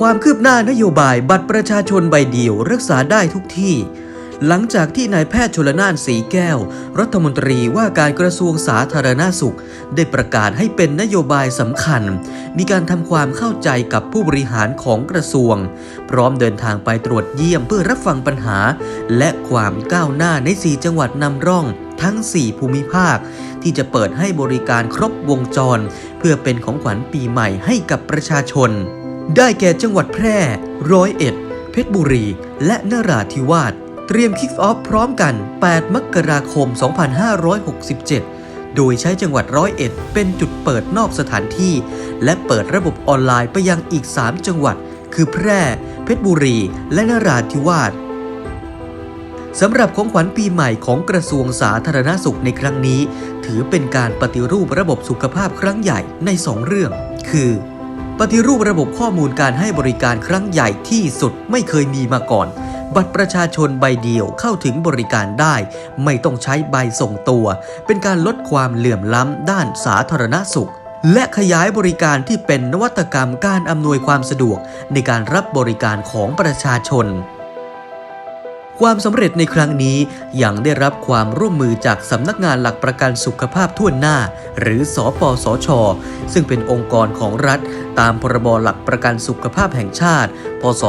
ความคืบหน้านโยบายบัตรประชาชนใบเดียวรักษาได้ทุกที่ หลังจากที่นายแพทย์ชลนานสีแก้ว รัฐมนตรีว่าการกระทรวงสาธารณาสุข ได้ประกาศให้เป็นนโยบายสำคัญ มีการทำความเข้าใจกับผู้บริหารของกระทรวง พร้อมเดินทางไปตรวจเยี่ยมเพื่อรับฟังปัญหา และความก้าวหน้าใน 4 จังหวัดนำร่องทั้ง 4 ภูมิภาค ที่จะเปิดให้บริการครบวงจร เพื่อเป็นของขวัญปีใหม่ให้กับประชาชน ได้แก่จังหวัดแพร่ ร้อยเอ็ด เพชรบุรี และนราธิวาส เตรียมคิกออฟพร้อมกัน 8 มกราคม 2567 โดยใช้จังหวัดร้อยเอ็ด เป็นจุดเปิดนอกสถานที่ และเปิดระบบออนไลน์ไปยังอีก 3 จังหวัด คือแพร่ เพชรบุรี และนราธิวาสสำหรับของขวัญปีใหม่ของกระทรวงสาธารณสุขในครั้งนี้ ถือเป็นการปฏิรูประบบสุขภาพครั้งใหญ่ใน 2 เรื่อง คือ ปฏิรูประบบข้อมูลการให้บริการครั้งใหญ่ที่สุดไม่เคยมีมาก่อน บัตรประชาชนใบเดียวเข้าถึงบริการได้ ไม่ต้องใช้ใบส่งตัว เป็นการลดความเหลื่อมล้ำด้านสาธารณสุข และขยายบริการที่เป็นนวัตกรรมการอำนวยความสะดวกในการรับบริการของประชาชน ความสำเร็จในครั้งนี้ยังได้รับความร่วมมือจากสำนักงานหลักประกันสุขภาพทั่วหน้า หรือสอปสชซึ่งเป็นองค์กรของรัฐ ตามพรบหลักประกันสุขภาพแห่งชาติ พศ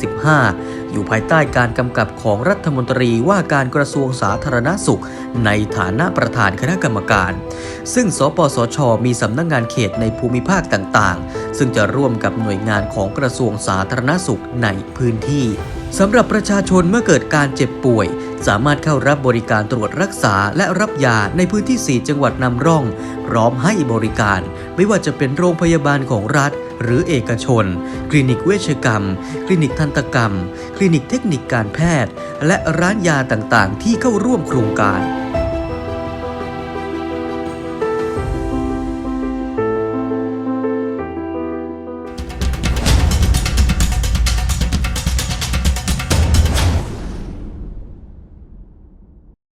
2545 อยู่ภายใต้การกำกับของรัฐมนตรีว่าการกระทรวงสาธารณสุข ในฐานะประธานคณะกรรมการ ซึ่งสปสช มีสำนักงานเขตในภูมิภาคต่างๆ ซึ่งจะร่วมกับหน่วยงานของกระทรวงสาธารณสุขในพื้นที่ สำหรับประชาชนเมื่อเกิดการเจ็บป่วย สามารถเข้ารับบริการตรวจรักษาและรับยาในพื้นที่ 4 จังหวัดนำร่อง พร้อมให้บริการ ไม่ว่าจะเป็นโรงพยาบาลของรัฐ หรือเอกชน คลินิกเวชกรรม คลินิกทันตกรรม คลินิกเทคนิคการแพทย์ และร้านยาต่างๆ ที่เข้าร่วมโครงการ